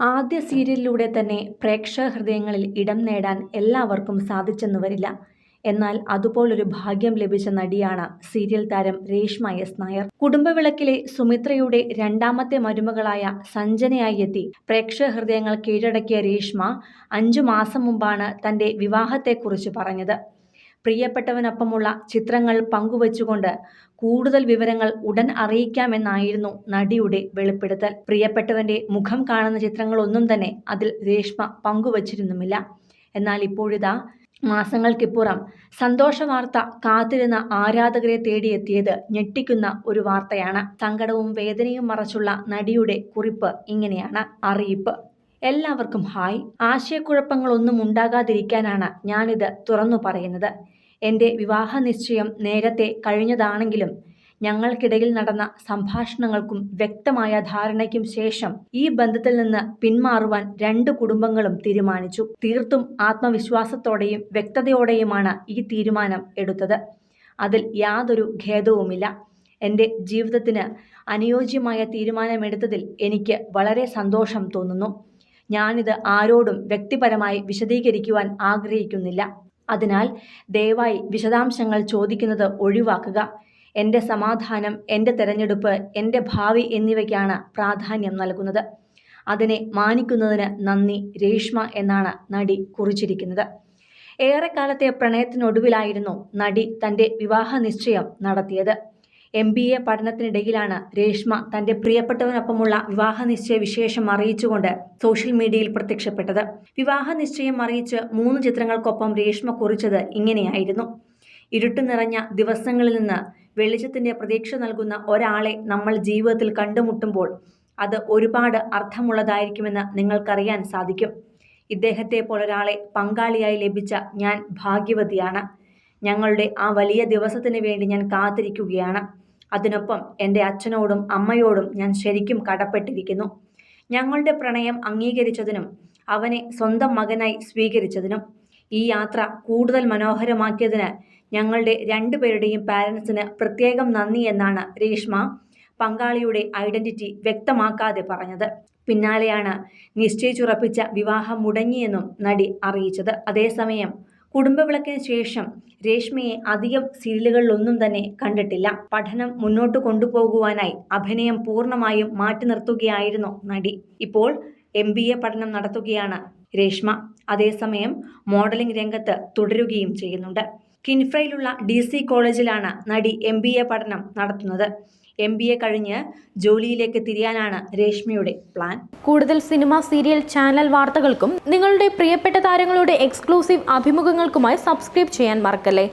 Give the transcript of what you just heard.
ആദ്യ സീരിയലിലൂടെ തന്നെ പ്രേക്ഷക ഹൃദയങ്ങളിൽ ഇടം നേടാൻ എല്ലാവർക്കും സാധിച്ചെന്നു വരില്ല എന്നാൽ അതുപോലൊരു ഭാഗ്യം ലഭിച്ച നടിയാണ് സീരിയൽ താരം രേഷ്മ എസ് നായർ. കുടുംബവിളക്കിലെ സുമിത്രയുടെ രണ്ടാമത്തെ മരുമകളായ സഞ്ജനയായി എത്തി പ്രേക്ഷക ഹൃദയങ്ങൾ കീഴടക്കിയ രേഷ്മ അഞ്ചു മാസം മുമ്പാണ് തന്റെ വിവാഹത്തെക്കുറിച്ച് പറഞ്ഞത്. പ്രിയപ്പെട്ടവനൊപ്പമുള്ള ചിത്രങ്ങൾ പങ്കുവച്ചുകൊണ്ട് കൂടുതൽ വിവരങ്ങൾ ഉടൻ അറിയിക്കാമെന്നായിരുന്നു നടിയുടെ വെളിപ്പെടുത്തൽ. പ്രിയപ്പെട്ടവന്റെ മുഖം കാണുന്ന ചിത്രങ്ങളൊന്നും തന്നെ അതിൽ രേഷ്മ പങ്കുവച്ചിരുന്നുമില്ല. എന്നാൽ ഇപ്പോഴിതാ മാസങ്ങൾക്കിപ്പുറം സന്തോഷ വാർത്ത കാത്തിരുന്ന ആരാധകരെ തേടിയെത്തിയത് ഞെട്ടിക്കുന്ന ഒരു വാർത്തയാണ്. സങ്കടവും വേദനയും മറച്ചുള്ള നടിയുടെ കുറിപ്പ് ഇങ്ങനെയാണ്. അറിയിപ്പ്. എല്ലാവർക്കും ഹായ്. ആശയക്കുഴപ്പങ്ങളൊന്നും ഉണ്ടാകാതിരിക്കാനാണ് ഞാനിത് തുറന്നു പറയുന്നത്. എന്റെ വിവാഹ നിശ്ചയം നേരത്തെ കഴിഞ്ഞതാണെങ്കിലും ഞങ്ങൾക്കിടയിൽ നടന്ന സംഭാഷണങ്ങൾക്കും വ്യക്തമായ ധാരണയ്ക്കും ശേഷം ഈ ബന്ധത്തിൽ നിന്ന് പിന്മാറുവാൻ രണ്ട് കുടുംബങ്ങളും തീരുമാനിച്ചു. തീർത്തും ആത്മവിശ്വാസത്തോടെയും വ്യക്തതയോടെയുമാണ് ഈ തീരുമാനം എടുത്തത്. അതിൽ യാതൊരു ഖേദവുമില്ല. എന്റെ ജീവിതത്തിന് അനുയോജ്യമായ തീരുമാനമെടുത്തതിൽ എനിക്ക് വളരെ സന്തോഷം തോന്നുന്നു. ഞാനിത് ആരോടും വ്യക്തിപരമായി വിശദീകരിക്കുവാൻ ആഗ്രഹിക്കുന്നില്ല. അതിനാൽ ദയവായി വിശദാംശങ്ങൾ ചോദിക്കുന്നത് ഒഴിവാക്കുക. എന്റെ സമാധാനം എന്റെ തെരഞ്ഞെടുപ്പ് എന്റെ ഭാവി എന്നിവയ്ക്കാണ് പ്രാധാന്യം നൽകുന്നത്. അതിനെ മാനിക്കുന്നതിന് നന്ദി രേഷ്മ എന്നാണ് നടി കുറിച്ചിരിക്കുന്നത്. ഏറെക്കാലത്തെ പ്രണയത്തിനൊടുവിലായിരുന്നു നടി തന്റെ വിവാഹ നിശ്ചയം നടത്തിയത്. എം ബി എ പഠനത്തിനിടയിലാണ് രേഷ്മ തന്റെ പ്രിയപ്പെട്ടവനൊപ്പമുള്ള വിവാഹ നിശ്ചയ വിശേഷം അറിയിച്ചുകൊണ്ട് സോഷ്യൽ മീഡിയയിൽ പ്രത്യക്ഷപ്പെട്ടത്. വിവാഹ നിശ്ചയം അറിയിച്ച് മൂന്ന് ചിത്രങ്ങൾക്കൊപ്പം രേഷ്മ കുറിച്ചത് ഇങ്ങനെയായിരുന്നു. ഇരുട്ട് നിറഞ്ഞ ദിവസങ്ങളിൽ നിന്ന് വെളിച്ചത്തിന്റെ പ്രതീക്ഷ നൽകുന്ന ഒരാളെ നമ്മൾ ജീവിതത്തിൽ കണ്ടുമുട്ടുമ്പോൾ അത് ഒരുപാട് അർത്ഥമുള്ളതായിരിക്കുമെന്ന് നിങ്ങൾക്കറിയാൻ സാധിക്കും. ഇദ്ദേഹത്തെ പോലൊരാളെ പങ്കാളിയായി ലഭിച്ച ഞാൻ ഭാഗ്യവതിയാണ്. ഞങ്ങളുടെ ആ വലിയ ദിവസത്തിന് വേണ്ടി ഞാൻ കാത്തിരിക്കുകയാണ്. അതിനൊപ്പം എന്റെ അച്ഛനോടും അമ്മയോടും ഞാൻ ശരിക്കും കടപ്പെട്ടിരിക്കുന്നു. ഞങ്ങളുടെ പ്രണയം അംഗീകരിച്ചതിനും അവനെ സ്വന്തം മകനായി സ്വീകരിച്ചതിനും ഈ യാത്ര കൂടുതൽ മനോഹരമാക്കിയതിന് ഞങ്ങളുടെ രണ്ടുപേരുടെയും പാരൻസിന് പ്രത്യേകം നന്ദി എന്നാണ് രേഷ്മ പങ്കാളിയുടെ ഐഡന്റിറ്റി വ്യക്തമാക്കാതെ പറഞ്ഞത്. പിന്നാലെയാണ് നിശ്ചയിച്ചുറപ്പിച്ച വിവാഹം മുടങ്ങിയെന്നും നടി അറിയിച്ചത്. അതേസമയം കുടുംബവിളക്കിന് ശേഷം രേഷ്മയെ അധികം സീരിയലുകളിലൊന്നും തന്നെ കണ്ടിട്ടില്ല. പഠനം മുന്നോട്ട് കൊണ്ടുപോകുവാനായി അഭിനയം പൂർണമായും മാറ്റി നിർത്തുകയായിരുന്നു നടി. ഇപ്പോൾ എം ബി എ പഠനം നടത്തുകയാണ് രേഷ്മ. അതേസമയം മോഡലിംഗ് രംഗത്ത് തുടരുകയും ചെയ്യുന്നുണ്ട്. കിൻഫ്രയിലുള്ള ഡി സി കോളേജിലാണ് നടി എം ബി എ പഠനം നടത്തുന്നത്. എം ബി എ കഴിഞ്ഞ് ജോലിയിലേക്ക് തിരിയാനാണ് രേഷ്മയുടെ പ്ലാൻ. കൂടുതൽ സിനിമ സീരിയൽ ചാനൽ വാർത്തകൾക്കും നിങ്ങളുടെ പ്രിയപ്പെട്ട താരങ്ങളുടെ എക്സ്ക്ലൂസീവ് അഭിമുഖങ്ങൾക്കുമായി സബ്സ്ക്രൈബ് ചെയ്യാൻ മറക്കല്ലേ?